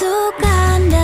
ทุกๆการเดิ